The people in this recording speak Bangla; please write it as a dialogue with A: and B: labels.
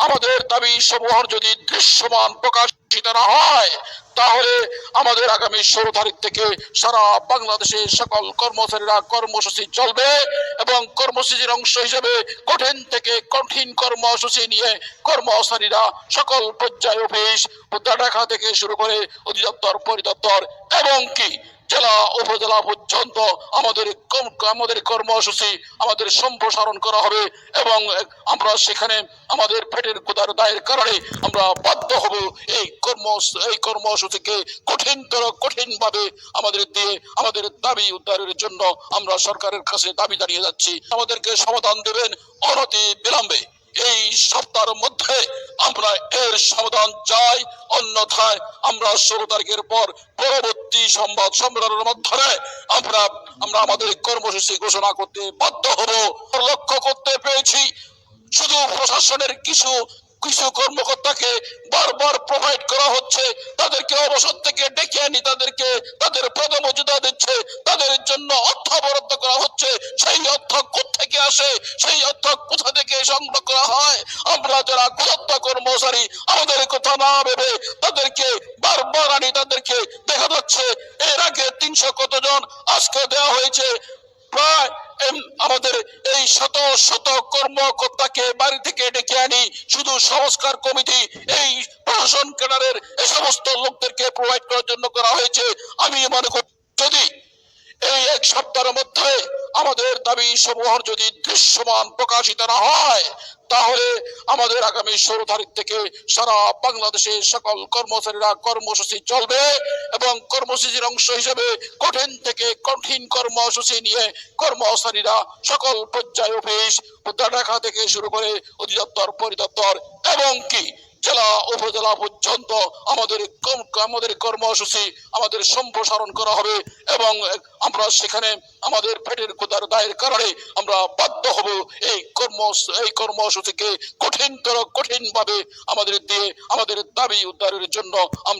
A: আমাদের দাবি সমূহ যদি দৃশ্যমান প্রকাশিত না হয়, তাহলে আমাদের আগামী ষোলো তারিখ থেকে সারা বাংলাদেশে সকল কর্মচারীরা কর্মসূচি চলবে এবং কর্মসূচির অংশ হিসেবে কঠিন থেকে কঠিন কর্মসূচি নিয়ে কর্মচারীরা সকল পর্যায়ে অফিস ঢাকা থেকে শুরু করে অধিদপ্তর, পরিদপ্তর, এবং কি? জেলা উপজেলা পর্যন্ত আমাদের আমাদের কর্মসূচি আমাদের সম্প্রসারণ করা হবে এবং আমরা সেখানে আমাদের পেটের কোদার দায়ের কারণে আমরা বাধ্য হব এই কর্ম এই কর্মসূচিকে কঠিনতর কঠিন ভাবে আমাদের দিয়ে, আমাদের দাবি উদ্ধারের জন্য আমরা সরকারের কাছে দাবি জানিয়ে যাচ্ছি। আমাদেরকে সমাধান দেবেন অনতি বিলম্বে। এই সপ্তাহের মধ্যে আমরা এর সমাধান চাই। অন্যথায় আমরা ষোলো তারিখের পর পরবর্তী সংবাদ সম্মেলনের মাধ্যমে আমরা আমরা আমাদের কর্মসূচি ঘোষণা করতে বাধ্য হব। লক্ষ্য করতে পেরেছি, শুধু প্রশাসনের কিছু কিছু কর্মকর্তাকে বারবার প্রোভাইড করা হচ্ছে। তাদেরকে অবসর থেকে ডেকে আনি, তাদেরকে, তাদের পদমর্যাদা দিচ্ছে, তাদের জন্য অর্থ বরাদ্দ করা হচ্ছে। সেই অর্থ আসে, সেই অর্থ কোথা থেকে সংগ্রহ করা হয়? আমরা যারা গুরুত্ব কর্মচারী, আমাদের কথা না ভেবে তাদেরকে বারবার আনি, তাদেরকে দেখা যাচ্ছে, এর আগে তিনশো কতজন আজকে দেওয়া হয়েছে? প্রায় আমাদের এই শত শত কর্মকর্তাকে বাড়ি থেকে ডেকে আনি, শুধু সংস্কার কমিটি, এই প্রশাসন ক্যাডারের এই সমস্ত লোকদেরকে প্রোভাইড করার জন্য করা হয়েছে। আমি মনে করি, যদি এই এক সপ্তাহের মধ্যে আমাদের দাবি সমূহ যদি দৃশ্যমান প্রকাশিত না হয়, তাহলে আমাদের আগামী ষোলো তারিখ থেকে সারা বাংলাদেশে সকল কর্মচারীরা কর্মসূচি চলবে এবং কর্মসূচির অংশ হিসেবে কঠিন থেকে কঠিন কর্মসূচি নিয়ে কর্মচারীরা সকল পর্যায়ে অফিস ঢাকা থেকে শুরু করে অধিদপ্তর, পরিদপ্তর এবং কি? জেলা, উপজেলা পর্যন্ত আমাদের আমাদের কর্মসূচি আমাদের সম্প্রসারণ করা হবে এবং আমরা সেখানে আমাদের পেটের কোদার দায়ের কারণে আমরা বাধ্য হব এই কর্ম এই কর্মসূচিকে কঠিনতর, কঠিনভাবে আমাদের দিয়ে আমাদের দাবি উদ্ধারের জন্য আমরা